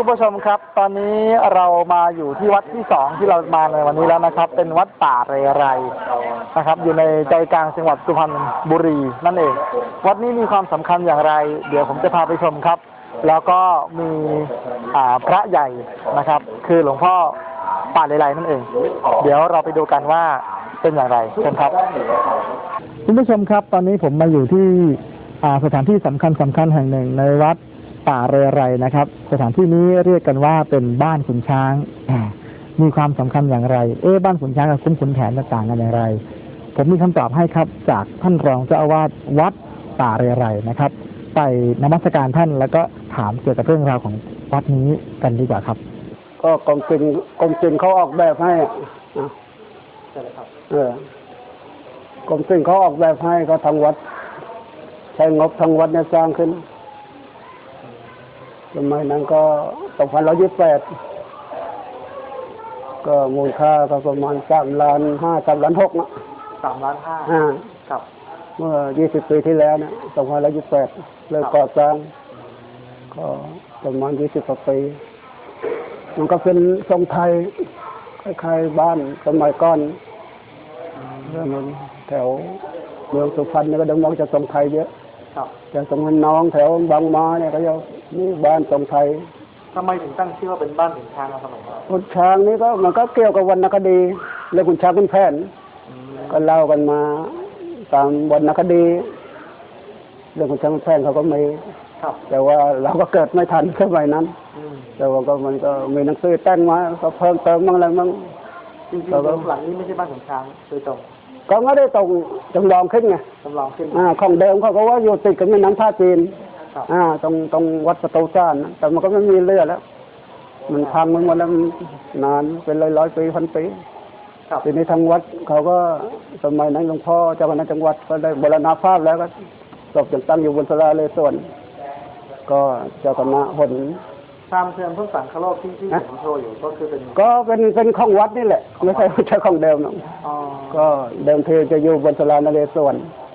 คุณผู้ชมครับ ตอนนี้เรามาอยู่ที่วัดที่สองที่เรามาในวันนี้แล้วนะครับ เป็นวัดป่าเรไรนะครับ อยู่ในใจกลางจังหวัดสุพรรณบุรีนั่นเอง วัดนี้มีความสำคัญอย่างไร เดี๋ยวผมจะพาไปชมครับ แล้วก็มีพระใหญ่นะครับ คือหลวงพ่อป่าเรไรนั่นเอง เดี๋ยวเราไปดูกันว่าเป็นอย่างไรเชิญครับคุณผู้ชมครับ ตอนนี้ผมมาอยู่ที่สถานที่สำคัญสำคัญแห่งหนึ่งในวัด ป่าเรไรนะครับ สถานที่นี้เรียกกันว่าเป็นบ้านขุนช้างอ่ามีความสำคัญอย่างไร เอ๊ะบ้านขุนช้างกับคุ้มขุนแผนจะต่างกันอย่างไร ผมมีคำตอบให้ครับ จากท่านรองเจ้าอาวาสวัดป่าเรไรนะครับ ไปนมัสการท่านแล้วก็ถามเกี่ยวกับเรื่องราวของวัดนี้กันดีกว่าครับ ก็กรมศิลป์กรมศิลป์เขาออกแบบให้อะอะใช่ครับเออกรมศิลป์เขาออกแบบให้ก็ทางวัด ใช้งบทางวัดเนี่ยสร้างขึ้นส มัยนั้นก็สองพันร้อยยี่สิบแปดก็มูลค่าก็ประมาณสามล้านห้าสามล้านหกนะสามล้านห้าอ่าครับ เมื่อยี่สิบปีที่แล้วเนี่ยสองพันร้อยยี่สิบแปดเริ่มก่อสร้าง ก็ประมาณยี่สิบกว่าปีมันก็เป็นทรงไทยคล้ายๆบ้านสมัยก่อนเรื่องนั้นแถวเมืองสุพรรณเนี่ยก็เดมองจะทรงไทยเยอะครับแต่ตรงนั้นน้องแถวบางมาเนี่ยก็จะ นี่บ้านทรงไทยทำไมถึงตั้งชื่อว่าเป็นบ้านขุนช้างสมัยนั้นคุณช้างนี่ก็มันก็เกี่ยวกับวรรณคดีเรื่องคุณช้างคุณแผน ก็เล่ากันมาตามวรรณคดี เรื่องคุณช้างคุณแผนเขาก็มีครับแต่ว่าเราก็เกิดไม่ทันสมัยนั้นอืมแต่ว่าก็มันก็มีหนังสือแต่งมาก็เพิ่มเติมบ้างอะไรบ้างจริงๆครับผมหลังนี้ไม่ใช่บ้านขุนช้างโดยตรงก็ไม่ได้ตรงจำลองขึ้นไงจำลองขึ้นอ่าของเดิมเขาก็ว่าอยู่ติดกับแม่น้ำท่าจีนครับ อ่าตรงตรงวัดประตูซ่านนะแต่มันก็ไม่มีเรือแล้ว มันพังมันหมดแล้วมันนานเป็นร้อยร้อยปีพันปีครับทีนี้ทางวัดเขาก็สมัยนั้นหลวงพ่อเจ้าคณะจังหวัดก็ได้บรณภาพแล้วก็ศพยังตั้งอยู่บนสลาเลยส่วน ก็เจ้าคณะหนตามเทือนพระสังฆโลกที่ที่ฮะผมโชว์อยู่ก็คือเป็นก็เป็นเป็นของวัดนี่แหละไม่ใช่ไม่ใช่ของเดิมหรอกอ๋อก็เดิมทีจะอยู่บนสลานเรศวรอืม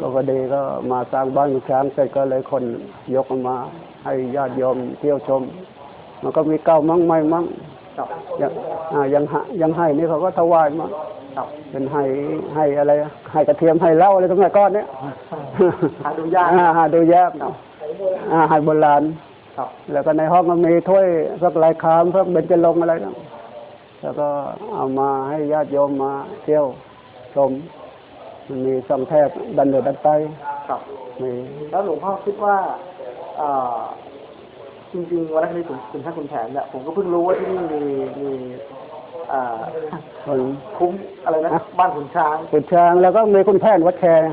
ก็พอดีก็มาสร้างบ้านช้างเสร็จก็เลยคนยกมันมา ให้ญาติโยมเที่ยวชม มันก็มีเก้ามั่งไม่มั่งครับยังอ่ายังหายังให้นี่เขาก็ถวายมาครับเป็นให้ให้อะไรให้กระเทียมให้เหล้าอะไรสมัยก่อนเนี้ยหาดูยากอ่หาดูยากครับอ่าให้โบราณครับแล้วก็ในห้องก็มีถ้วยพวกลายคามพวกเบญจรงค์อะไรนะแล้วก็เอามาให้ญาติโยมมาเที่ยวชม มันมีสองแทบดันเหนือดันใต้ครับมีแล้วหลวงพ่อคิดว่าเอ่อจริงๆวันนั้นที่คุณคุณท่านคุณแผนเนี่ยผมก็เพิ่งรู้ว่าที่นี่มีมีเอ่อคนคุ้มอะไรนะบ้านขุนช้างขุนช้างแล้วก็มีคุณแพนวัดแคร์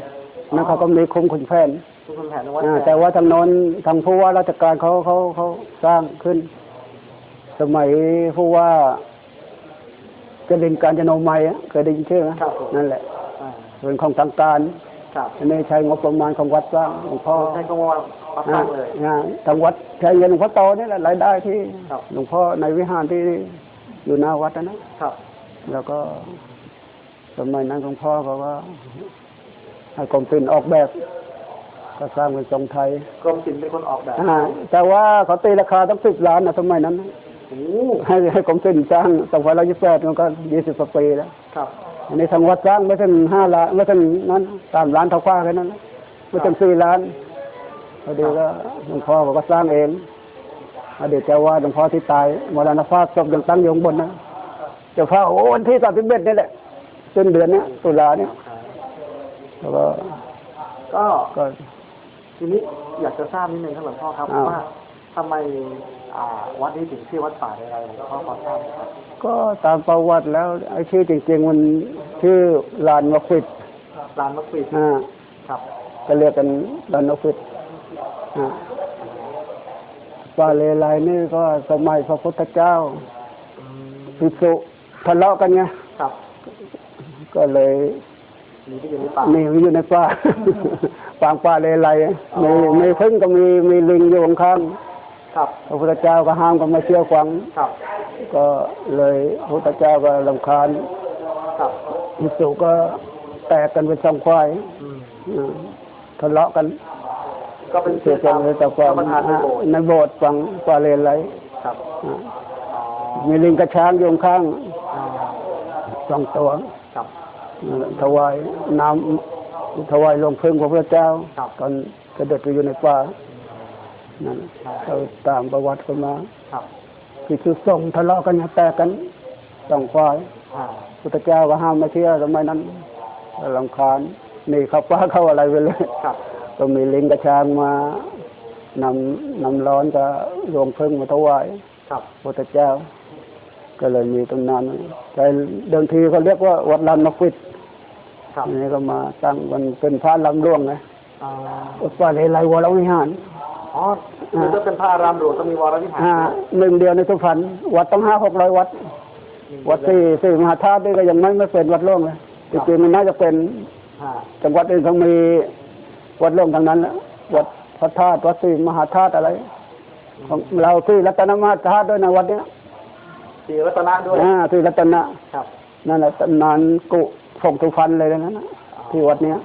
นั่นเขาก็มีคุ้มขุนแพนคุณคุณแผนวัดอ่าแขกแต่ว่าทางโน้นทางผู้ว่าราชการเขาเขาเขาสร้างขึ้น สมัยผู้ว่าจะดินการจนมัยอะเคยได้ยินชื่อไหมครับผมนั่นแหละ อ่าเป็นของทางการครับอันนี้ใช้งบประมาณของวัดสร้างหลวงพ่อใช้ก็ว่าปักตั้งเลยอ่าทางวัดใช้เงินหลวงพ่อโตนี่แหละรายได้ที่ครับหลวงพ่อในวิหารที่อยู่หน้าวัดนะนะครับ แล้วก็สมัยนั้นหลวงพ่อก็ว่าให้กรมศิลป์ออกแบบก็สร้างเป็นทรงไทยกรมศิลป์เป็นคนออกแบบอ่าแต่ว่าเขาตีราคาตั้งสิบล้านนะสมัยนั้นนะโอ้ให้ให้กรมศิลป์สร้างสองพันร้อยยี่สิบแปดมันก็ยี่สิบกว่าปีแล้วครับ อันนี้ทางวัดสร้างไม่ถึงห้าล้านไม่ถึงนั้นสามล้านเท่าคว้าแค่นั้นนะไม่ถึงสี่ล้านพอดีก็หลวงพ่อบอกว่าสร้างเองอดีตเจ้าวาดหลวงพ่อที่ตายมรณภาพศพยังตั้งอยู่ข้างบนนะเจ้าฟ้าโอ้วันที่สามสิบเอ็ดนี่แหละต้นเดือนเนี้ยตุลาเนี่ยแล้วก็ก็ก็ทีนี้อยากจะทราบนิดนึงครับหลวงพ่อครับอ้าวว่า ทำไมอ่าวัดนี้ถึงชื่อวัดป่าอะไรหลวงพ่อขอทราบหน่อยครับ ก็ตามประวัติแล้วไอ้ชื่อจริงๆมันชื่อลานมะขวิดลานมะกรีดอ่าครับก็เรียกกันลานมะขวิดอ่าป่าเลไลนี่ก็สมัยพระพุทธเจ้าอืมภิกษุทะเลาะกันไงครับ ก็เลยหนีไปอยู่ในป่าหนีไปอยู่ในป่าปางป่าเลไลมีมีพึ่งก็มีมีลิงอยู่ข้างครับๆ พระพุทธเจ้าก็ห้ามกันไม่เชื่อฟังครับก็เลยพระพุทธเจ้าก็ลำคาญครับภิกษุก็แตกกันเป็นสองควายอืมอ่าทะเลาะกัน ก็เป็นเสียใจเลยแต่ความประธานในโบสถ์ในโบสถ์ฟังป่าเลไลคครับอ่าอ๋อมีลิงกระช้างโยงข้างอ่าสองตัวครับถวายน้ำถวายลงพึ่งพระพุทธเจ้าครับตอนเสด็จไปอยู่ในป่า นั่นเราตามประวัติกันมาครับที่คือส่งทะเลาะกันแตกกันสองฝ่ายอ่าพุทธเจ้าก็ห้ามไม่เที่ยวสมัยนั้นลำคาญหนี่เขาป้าเข้าอะไรไปเลยครับก็มีลิงกระช้างมานำนำร้อนกับรวงพึ่งมาถวายครับพุทธเจ้า ก็เลยมีตำนานแต่เดิมทีเขาเรียกว่าวัดลานนกวิดครับอันนี้ก็มาตั้งมันเป็นพระลำร่วงนะอ่าอุปาเลไลวรวิหาร อ๋อคือถ้าเป็นพระอารามหลวงต้องมีวรวิหารอ่าหนึ่งเดียวในสุพรรณวัดต้องห้าหกร้อยวัด วัดสี่สี่มหาธาตุนี่ก็ยังไม่ไม่เป็นวัดร่วงเลยจริงๆมันน่าจะเป็นอ่าจังหวัดอื่นเขามีวัดร่วงทั้งนั้นแหละวัดพระธาตุวัดสี่มหาธาตุอะไรของเราที่รัตนมหาธาตุด้วยนะวัดเนี้ยศรีรัตนะด้วยอ่าที่รัตนะครับนั่นแหละตำนานกุผงสุพรรณเลยนะนะที่วัดเนี้ย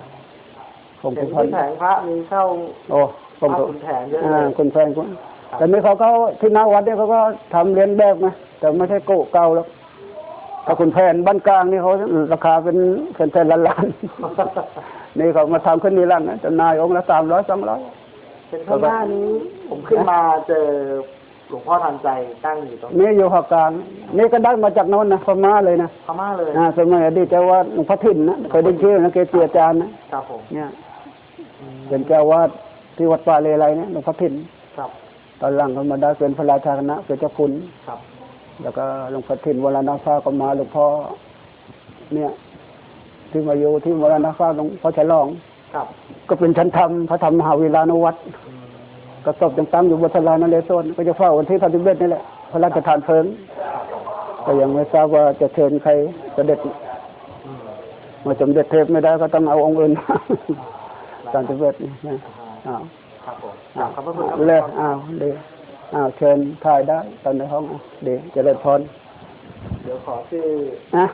ผงเห็สุนพรรณที่แผงพระมีเข้า โอ้ ผงพระสุขุนแผนเยอะอ่าเลยคุณแฟนคุณแต่นี่เขาก็ที่หน้าวัดเนี่ยเขาก็ทำเรียนแบบนะแต่ไม่ใช่กุเก่าแล้วถ้าคุณแผนบ้านกลางนี่เขาราคาเป็นเป็นแสนล้านล้าน นี่เขามาทำขึ้นนี่ลังนะจำหนายองค์ละสามร้อยสองร้อยเป็นข้างหน้านี้ ผมขึ้นมาเจอหลวงพ่อทันใจตั้งอยู่ตรงนี่อยู่ภาคกลางนี่ก็ได้มาจากโน้นนะพม่าเลยนะพม่าเลยอ่าสมัยอดีตเจ้าวาดหลวงพ่อถิ่นนะเคยได้ชื่อนะเกจิอาจารย์นะครับผมเนี่ยเป็นเจ้าวาด ที่วัดป่าเลไลเนี่ยหลวงพ่อถิ่นครับ ตอนหลังก็มาได้เป็นพระราชาคณะเป็นเจ้าคุณครับ แล้วก็หลวงพ่อถิ่นวรณภาก็มาหลวงพ่อเนี่ย ที่มาอยู่ที่วรณภาหลวงพ่อฉลองครับ ก็เป็นชั้นธรรมพระธรรมมหาวีรานุวัตรอืมก็ศพยังตั้งอยู่บนสลานนเรศวรก็จะเฝ้าวันที่พันธิเบศนี่แหละพระราชทานเพลิงก็ยังไม่ทราบว่าจะเชิญใครเสด็จอืมมาสมเด็จเทพไม่ได้ก็ต้องเอาองค์อื่นมาทานธิเบศนี่นะ อ้าวครับผมกอ้าราบขอบพระคุณครับ เลยอ้าวดีอ้าวเชิญถ่ายได้ตอนในห้องอะดีเจริญพรเดี๋ยวขอชื่อนะ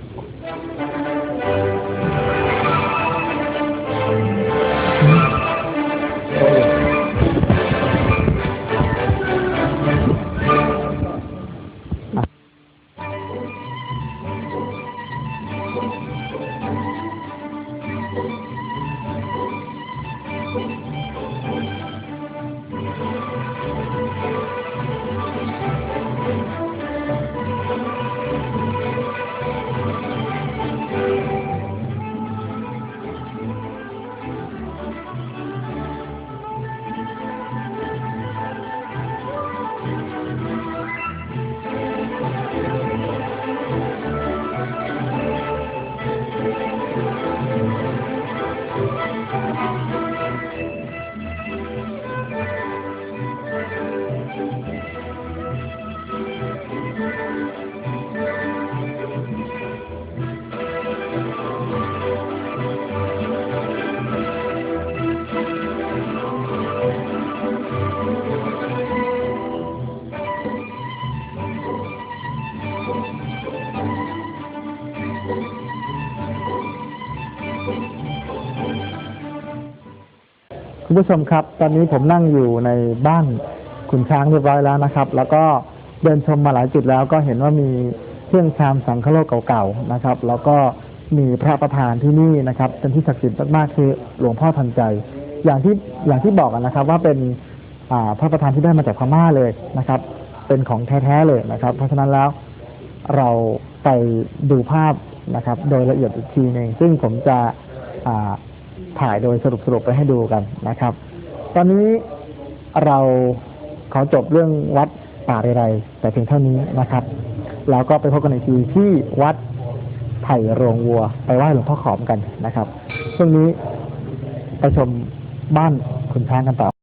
คุณผู้ชมครับ ตอนนี้ผมนั่งอยู่ในบ้านขุนช้างเรียบร้อยแล้วนะครับ แล้วก็เดินชมมาหลายจุดแล้วก็เห็นว่ามีเครื่องชามสังฆโลกเก่าๆนะครับ แล้วก็มีพระประธานที่นี่นะครับ เป็นที่ศักดิ์สิทธิ์มากๆคือหลวงพ่อทันใจ อย่างที่อย่างที่บอกกันนะครับ ว่าเป็นพระประธานที่ได้มาจากพม่าเลยนะครับ เป็นของแท้ๆเลยนะครับ เพราะฉะนั้นแล้ว เราไปดูภาพนะครับ โดยละเอียดอีกทีหนึ่งซึ่งผมจะถ่ายโดยสรุปสรุปไปให้ดูกันนะครับ ตอนนี้เราขอจบเรื่องวัดป่าเรไรแต่เพียงเท่านี้นะครับ แล้วก็ไปพบกันอีกทีที่วัดไผ่โรงวัว ไปไหว้หลวงพ่อขอมกันนะครับช่วงนี้ไปชมบ้านคุณช้างกันต่อ